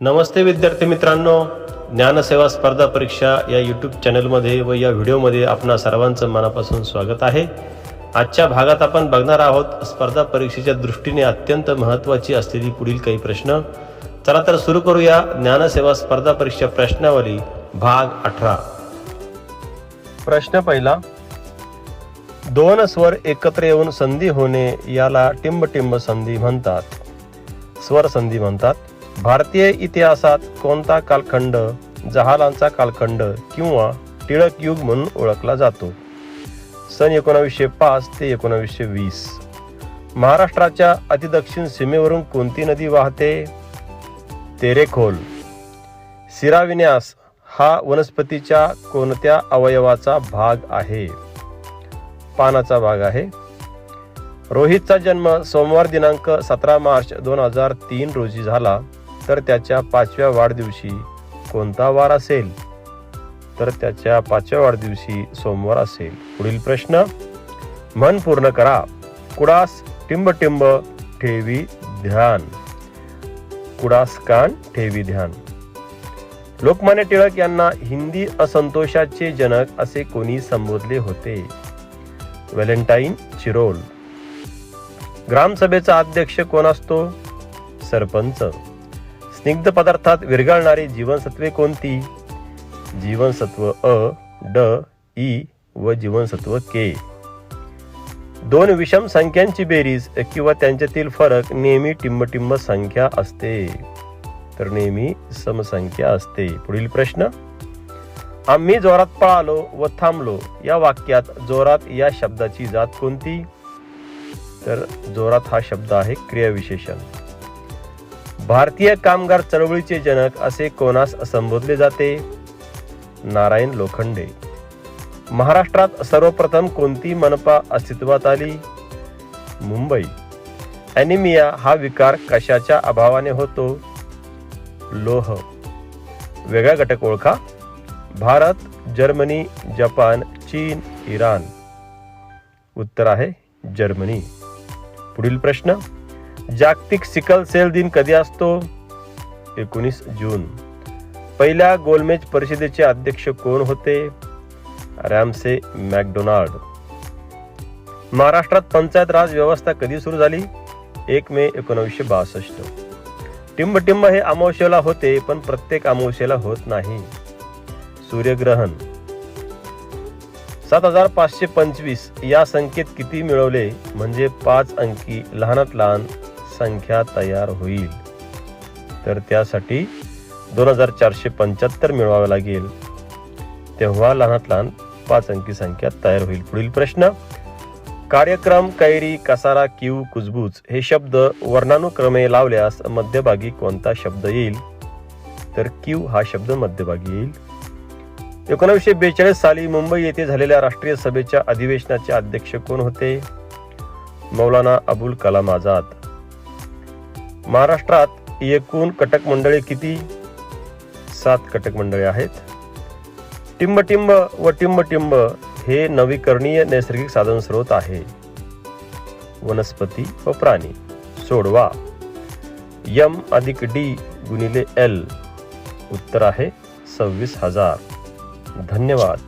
नमस्ते विद्यार्थी मित्रांनो. ज्ञानसेवा स्पर्धा परीक्षा या यूट्यूब चॅनलमध्ये व या व्हिडिओमध्ये आपणा सर्वांचं मनापासून स्वागत आहे. आजच्या भागात आपण बघणार आहोत स्पर्धा परीक्षेच्या दृष्टीने अत्यंत महत्त्वाची असलेली पुढील काही प्रश्न. चला तर सुरू करूया ज्ञानसेवा स्पर्धा परीक्षा प्रश्नावली भाग अठरा. प्रश्न पहिला. दोन स्वर एकत्र येऊन संधी होणे याला टिंबटिंब संधी म्हणतात. स्वर संधी म्हणतात. भारतीय इतिहासात कोणता कालखंड जहालांचा कालखंड किंवा टिळक युग म्हणून ओळखला जातो? सन एकोणावीसशे पाच ते एकोणावीसशे वीस. महाराष्ट्राच्या अतिदक्षिण सीमेवरून कोणती नदी वाहते? तेरेखोल. सिराविन्यास हा वनस्पतीच्या कोणत्या अवयवाचा भाग आहे? पानाचा भाग आहे. रोहितचा जन्म सोमवार दिनांक सतरा मार्च दोन हजार तीन रोजी झाला. तर त्याच्या पाचव्या वाढदिवशी कोणता वार असेल? तर त्याच्या पाचव्या वाढदिवशी सोमवार असेल. पुढील प्रश्न मन पूर्ण करा. कुडास टिंब टिंब ठेवी ध्यान. कुडास कान ठेवी ध्यान. लोकमान्य टिळक यांना हिंदी असंतोषाचे जनक असे कोणी संबोधले होते? Valentine Chirol. ग्रामसभेचा अध्यक्ष कोण असतो? सरपंच. स्निग्ध पदार्थात विरघळणारी जीवनसत्वे कोणती? जीवनसत्व अ ड ई व जीवनसत्व के. दोन विषम संख्यांची बेरीज किंवा त्यांच्यातील फरक नेहमी टिंबटिंब संख्या असते. तर नेहमी समसंख्या असते. पुढील प्रश्न. आम्ही जोरात पळालो व थांबलो. या वाक्यात जोरात या शब्दाची जात कोणती? तर जोरात हा शब्द आहे क्रियाविशेषण. भारतीय कामगार चळवळीचे जनक असे कोणास संबोधले जाते? नारायण लोखंडे. महाराष्ट्रात सर्वप्रथम कोणती मनपा अस्तित्वात आली? मुंबई. ॲनिमिया हा विकार कशाच्या अभावाने होतो? लोह. वेगळा घटक ओळखा. भारत जर्मनी जपान चीन इराण. उत्तर आहे जर्मनी. पुढील प्रश्न. जागतिक सिकल सेल दिन कधी असतो? एकोणीस जून. पहिल्या गोलमेज परिषदेचे अध्यक्ष कोण होते? Ramsay MacDonald. महाराष्ट्रात पंचायत राज व्यवस्था कधी सुरू झाली? एक मे एकोणीसशे बासष्ट. टिंबटिंब हे अमावस्येला होते पण प्रत्येक अमावस्येला होत नाही. सूर्यग्रहण. सात हजार पाचशे पंचवीस या संख्येत किती मिळवले? म्हणजे पाच अंकी लहानात लहान संख्या तयार होईल. तर त्यासाठी दोन हजार चारशे पंच्याहत्तर मिळवावे लागेल. तेव्हा लहानात लहान पाच अंकी संख्या तयार होईल. पुढील प्रश्न कार्यक्रम कैरी कसारा किव कुजबूज हे शब्द वर्णानुक्रमे लावल्यास मध्यभागी कोणता शब्द येईल? तर क्यू हा शब्द मध्यभागी येईल. एकोणीसशे बेचाळीस साली मुंबई येथे झालेल्या राष्ट्रीय सभेच्या अधिवेशनाचे अध्यक्ष कोण होते? मौलाना अबुल कलाम आझाद. महाराष्ट्रात एकूण कटक मंडळे किती? सात कटक मंडळे आहेत. टिंबटिंब व टिंबटिंब हे नवीकरणीय नैसर्गिक साधन स्रोत आहे. वनस्पती व प्राणी. सोडवा. यम अधिक डी गुणिले एल. उत्तर आहे सव्वीस हजार. धन्यवाद.